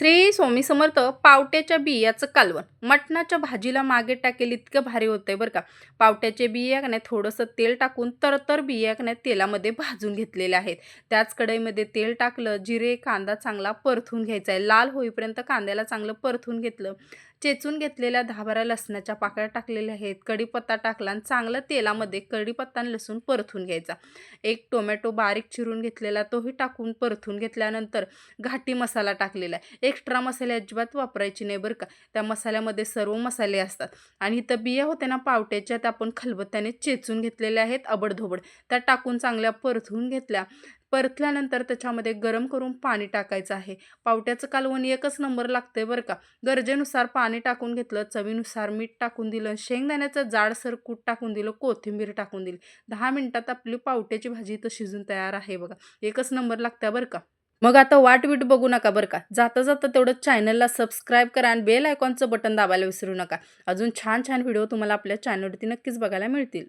श्री स्वामी समर्थ पावट्याच्या बियाचं कालवण. मटणाच्या भाजीला मागे टाकेल इतकं भारी होतंय बरं का. पावट्याचे बिया का नाही थोडंसं तेल टाकून तरतर बिया का नाही तेलामध्ये भाजून घेतलेले आहेत. त्याच कढईमध्ये तेल टाकलं जिरे कांदा चांगला परतून घ्यायचा आहे. लाल होईपर्यंत कांद्याला चांगलं परतून घेतलं. चेचून घेतलेल्या दहाबारा लसणाच्या पाकळ्या टाकलेल्या आहेत. कढीपत्ता टाकला आणि चांगलं तेलामध्ये कढीपत्ता आणि लसूण परतून घ्यायचा. एक टोमॅटो बारीक चिरून घेतलेला तोही टाकून परतून घेतल्यानंतर घाटी मसाला टाकलेला आहे. एक्स्ट्रा मसाले अजिबात वापरायची नाही बरं का. त्या मसाल्यामध्ये सर्व मसाले असतात. आणि इथं बिया होत्या ना पावट्याच्या त्या आपण खलबत्त्याने चेचून घेतलेल्या आहेत अबडधोबड. त्या टाकून चांगल्या परतून घेतल्या. परतल्यानंतर त्याच्यामध्ये गरम करून पाणी टाकायचं आहे. पावट्याचं कालवण एकच नंबर लागतंय बरं का. गरजेनुसार पाणी टाकून घेतलं चवीनुसार मीठ टाकून दिलं शेंगदाण्याचं जाडसर कूट टाकून दिलं कोथिंबीर टाकून दिली. दहा मिनिटात आपली पावट्याची भाजी इथं शिजून तयार आहे बघा. एकच नंबर लागत्या बरं का. मग आता वाटवीट बघू नका बरं का. जाता जाता तेवढं चॅनलला सबस्क्राईब करा आणि बेल आयकॉनचं बटन दाबायला विसरू नका. अजून छान छान व्हिडिओ तुम्हाला आपल्या चॅनलवरती नक्कीच बघायला मिळतील.